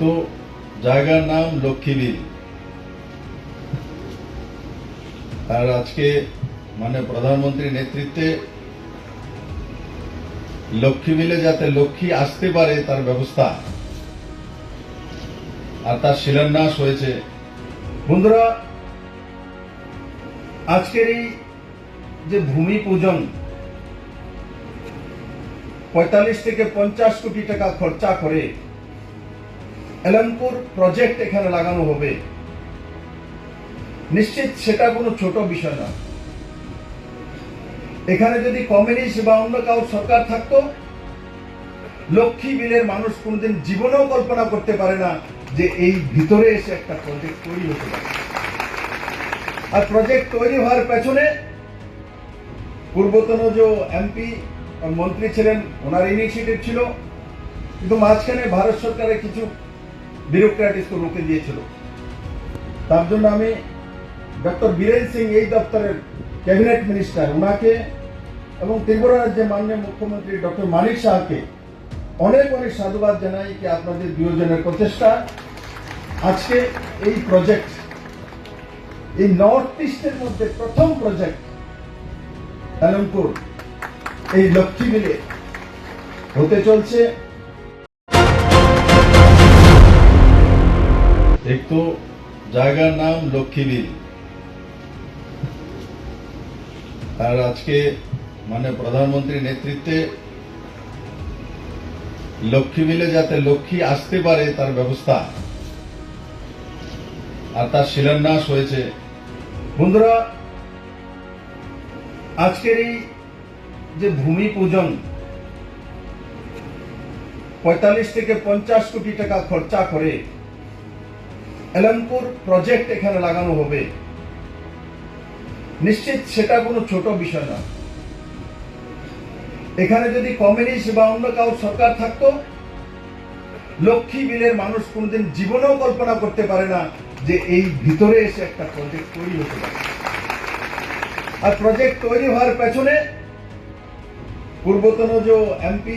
তো জায়গার নাম লক্ষ্মীবিল। আর আজকে মানে প্রধানমন্ত্রীর নেতৃত্বে লক্ষ্মীবিলে যাতে লক্ষ্মী আসতে পারে তার ব্যবস্থা। আর তার শিলান্যাস হয়েছে। বন্ধুরা, আজকের এই যে ভূমি পূজন, পঁয়তাল্লিশ থেকে পঞ্চাশ কোটি টাকা খরচা করে এলমপুর প্রজেক্ট এখানে লাগানো হবে। নিশ্চিত সেটা কোনো ছোট বিষয় না। এখানে যদি কমিউনিস্ট বা অন্য কারোর সরকার থাকতো, লক্ষ্মী বিলের মানুষ কোনোদিন জীবনেও কল্পনা করতে পারে না যে এই ভিতরে এসে একটা প্রজেক্ট তৈরি হতে পারে। আর প্রজেক্ট তৈরি হওয়ার পেছনে পূর্বতন যে এমপি মন্ত্রী ছিলেন, ওনার ইনিশিয়েটিভ ছিল। কিন্তু মাঝখানে ভারত সরকারের কিছু বিউরোক্র্যাটিসকে রুখে দিয়েছিল। তার জন্য আমি ডক্টর বীরেন সিং এই দপ্তরের ক্যাবিনেট মিনিস্টার। ওনাকে এবং ত্রিপুরা রাজ্যের মাননীয় মুখ্যমন্ত্রী ডক্টর মানিক শাহকে অনেক অনেক সাধুবাদ জানাই কি আপনাদের দুজনের প্রচেষ্টা। আজকে এই প্রজেক্ট এই নর্থ ইস্টের মধ্যে প্রথম প্রজেক্ট আলমপুর এই লক্ষ্মী মিলে হতে চলছে। তো জায়গার নাম লক্ষ্মীবিল। আর আজকে মানে প্রধানমন্ত্রীর নেতৃত্বে লক্ষ্মীবিলে যাতে লক্ষ্মী আসতে পারে তার ব্যবস্থা। আর তার শিলান্যাস হয়েছে। বন্ধুরা, আজকের এই যে ভূমি পূজন, পঁয়তাল্লিশ থেকে পঞ্চাশ কোটি টাকা খরচা করে এলমপুর প্রজেক্ট এখানে লাগানো হবে। নিশ্চিত সেটা কোনো ছোট বিষয় না। এখানে যদি কমিউনিস্ট বা অন্য কারোর সরকার থাকতো, লক্ষ্মী বিলের মানুষ কোনোদিন জীবনেও কল্পনা করতে পারে না যে এই ভিতরে এসে একটা প্রজেক্ট তৈরি হতে পারে। আর প্রজেক্ট তৈরি হওয়ার পেছনে পূর্বতন যে এমপি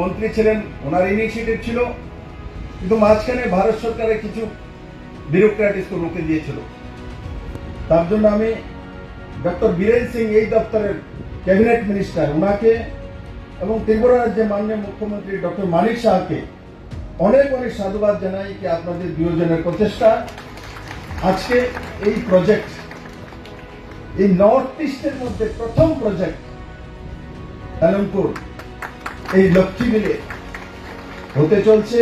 মন্ত্রী ছিলেন, ওনার ইনিশিয়েটিভ ছিল। কিন্তু মাঝখানে ভারত সরকারের কিছু বিউরোক্র্যাটিসকে রুখে দিয়েছিল। তার জন্য আমি ডক্টর বীরেন সিং এই দপ্তরের ক্যাবিনেট মিনিস্টার। ওনাকে এবং ত্রিপুরা রাজ্যের মাননীয় মুখ্যমন্ত্রী ডক্টর মানিক শাহকে অনেক অনেক সাধুবাদ জানাই কি আপনাদের দুজনের প্রচেষ্টা। আজকে এই প্রজেক্ট এই নর্থ ইস্টের মধ্যে প্রথম প্রজেক্ট আলমপুর এই লক্ষ্মী মিলে হতে চলছে।